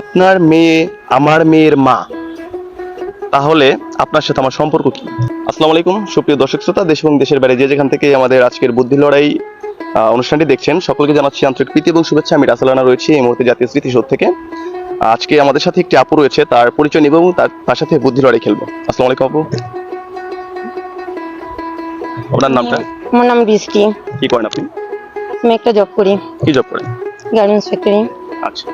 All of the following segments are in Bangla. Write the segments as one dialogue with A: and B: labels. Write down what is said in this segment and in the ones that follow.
A: আপনার মেয়ে আমার মেয়ের মা। তাহলে আপনার সাথে আমার সম্পর্ক কি? আসসালামু আলাইকুম সুপ্রিয় দর্শক শ্রোতা দেশ এবং দেশের বাইরে যে যেখান থেকে আমাদের আজকের বুদ্ধি লড়াই অনুষ্ঠানটি দেখছেন সকলকে জানাচ্ছি আন্তরিক প্রীতি এবং শুভেচ্ছা। আমি রাসালানা রয়েছি এই মুহূর্তে জাতীয় স্মৃতিসৌধ থেকে। আজকে আমাদের সাথে একটি আপু রয়েছে তার পরিচয় নিব এবং তার সাথে বুদ্ধি লড়াই খেলব। আসসালামু আলাইকুম আপু। আপনার নামটা?
B: আমার নাম বৃষ্টি
A: কি করেন আপনি?
B: আমি একটা জব করি।
A: কি জব করেন?
B: গার্মেন্টস ফ্যাক্টরি
A: আচ্ছা।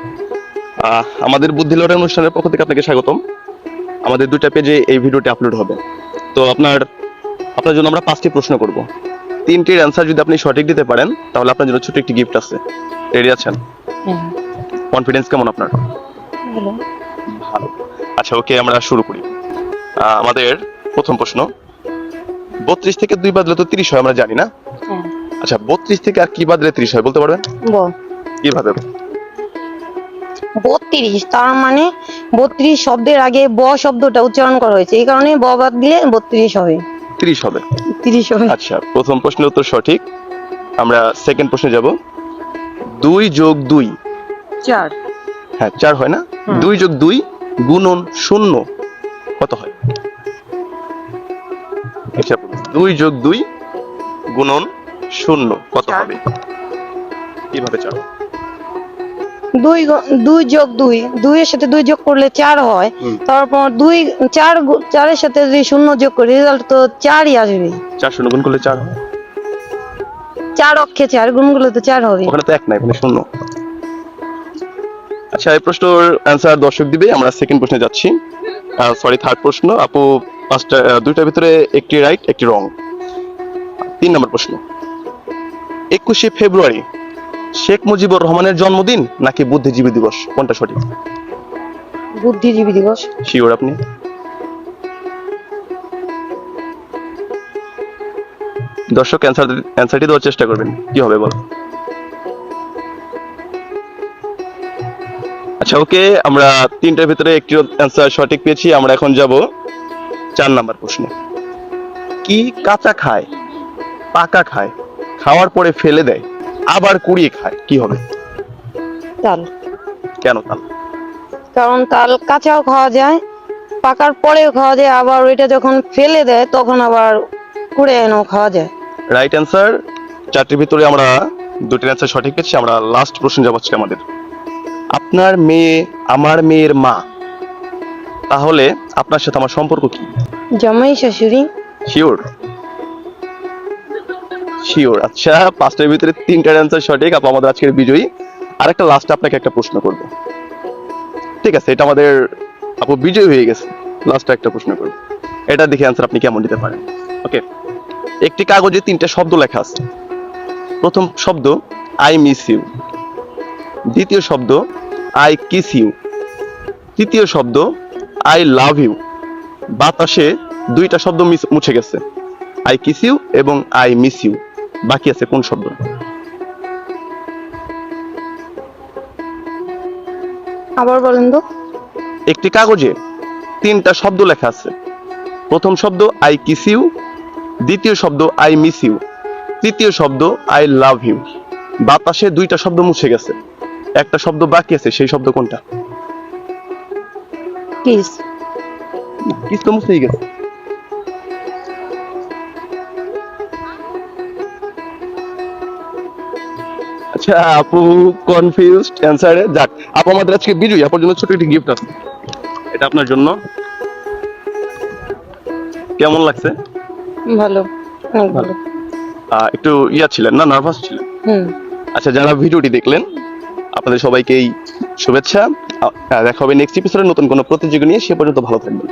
A: আমাদের বুদ্ধি লড়াই অনুষ্ঠানের পক্ষ থেকে আপনাকে স্বাগতম। আমাদের দুইটা পেজে এই ভিডিওটি আপলোড হবে। তো আপনার আপনার জন্য আমরা পাঁচটি প্রশ্ন করব। তিনটির অ্যান্সার যদি আপনি সঠিক দিতে পারেন তাহলে আপনার জন্য ছোট একটি গিফট আছে। রেডি আছেন?
B: হ্যাঁ।
A: কনফিডেন্স কেমন আপনার?
B: ভালো।
A: আচ্ছা ওকে আমরা শুরু করি। আমাদের প্রথম প্রশ্ন। বত্রিশ থেকে দুই বাদলে তো তিরিশ হয় আমরা জানি না।
B: হ্যাঁ।
A: আচ্ছা বত্রিশ থেকে আর কি বাদলে তিরিশ হয় বলতে পারবেন? কীভাবে
B: বত্রিশ তার মানে বত্রিশ শব্দের আগে ব শব্দটা উচ্চারণ করা হয়েছে। এই কারণে ব বাদ দিলে বত্রিশ হবে।
A: তিরিশ হবে।
B: তিরিশ হবে।
A: আচ্ছা প্রথম প্রশ্নের উত্তর সঠিক। আমরা সেকেন্ড প্রশ্নে যাব। দুই যোগ দুই।
B: চার।
A: হ্যাঁ চার হয় না? দুই যোগ দুই গুণন শূন্য। কত হয়? আচ্ছা দুই যোগ দুই গুণন শূন্য। কত হবে? কীভাবে চার।
B: দুই দুই যোগ দুই দুইয়ের সাথে দুই যোগ করলে চার হয়। তারপর দুই চার চারের সাথে যদি শূন্য যোগ করি রেজাল্ট তো চারই আসবে।
A: চার শূন্য গুণ করলে চার হয়?
B: চার অক্ষে চার গুণগুলো তো চার হবে।
A: ওখানে তো এক নাই ওখানে শূন্য। আচ্ছা এই প্রশ্নের অ্যান্সার দর্শক দিবে আমরা সেকেন্ড প্রশ্নে যাচ্ছি। সরি থার্ড প্রশ্ন। আপু পাঁচটা দুইটার ভিতরে একটি রাইট একটি রং তিন নম্বর প্রশ্ন। একুশে ফেব্রুয়ারি শেখ মুজিবুর রহমানের জন্মদিন নাকি বুদ্ধিজীবী দিবস? কোনটা সঠিক?
B: বুদ্ধিজীবী দিবস।
A: শিওর আপনি? দর্শক অ্যান্সার অ্যান্সারটি দেওয়ার চেষ্টা করবেন। কি হবে বল? আচ্ছা ওকে আমরা তিনটার ভিতরে একটি অ্যান্সার সঠিক পেয়েছি। আমরা এখন যাব চার নাম্বার প্রশ্নে। কি কাঁচা খায়? পাকা খায়। খাওয়ার পরে ফেলে দেয়। আবার কুড়িয়ে খায় কি হবে?
B: তাল।
A: কেন তাল?
B: কারণ তাল কাঁচাও খাওয়া যায় পাকার পরেও খাওয়া যায় আবার ওইটা যখন ফেলে দেয় তখন আবার কুড়ে এনেও খাওয়া যায়।
A: রাইট অ্যান্সার চারটির ভিতরে আমরা দুটির অ্যান্সার সঠিক পেয়েছি আমরা লাস্ট প্রশ্ন যাব আজকে আমাদের। আপনার মেয়ে আমার মেয়ের মা তাহলে আপনার সাথে আমার সম্পর্ক কি?
B: জামাই শাশুড়ি।
A: শিওর শিওর আচ্ছা পাঁচটার ভিতরে তিনটার অ্যান্সার সঠিক। আপু, আমাদের আজকের বিজয়ী। আর একটা লাস্ট আপনাকে একটা প্রশ্ন করব। ঠিক আছে, এটা আমাদের, আপু, বিজয়ী হয়ে গেছে। লাস্ট একটা প্রশ্ন করব। এটা দেখে অ্যান্সার আপনি কেমন দিতে পারেন? ওকে একটি কাগজে তিনটা শব্দ লেখা আছে। প্রথম শব্দ আই মিস ইউ দ্বিতীয় শব্দ আই কিস ইউ তৃতীয় শব্দ আই লাভ ইউ বাতাসে দুইটা শব্দ মিস- মুছে গেছে। আই কিস ইউ এবং আই মিস ইউ বাকি আছে কোন শব্দ?
B: আবার বলেন তো।
A: একটি কাগজে তিনটা শব্দ লেখা আছে। প্রথম শব্দ আই কিস ইউ দ্বিতীয় শব্দ আই মিস ইউ তৃতীয় শব্দ আই লাভ ইউ বাতাসে দুইটা শব্দ মুছে গেছে। একটা শব্দ বাকি আছে সেই শব্দ কোনটা?
B: কিস
A: কিস তো মুছেই গেছে। আচ্ছা আপু কনফিউজড অ্যান্সারে যাক। আপু আমাদের আজকে বিজয়ী আপুর জন্য ছোট একটি গিফট আছে। এটা আপনার জন্য। কেমন লাগছে?
B: ভালো ভালো।
A: একটু ইয়া ছিলেন না নার্ভাস ছিলেন? আচ্ছা যারা ভিডিওটি দেখলেন আপনাদের সবাইকেই শুভেচ্ছা। দেখা হবে নেক্সট এপিসোডে নতুন কোনো প্রতিযোগী নিয়ে সে পর্যন্ত ভালো থাকবেন।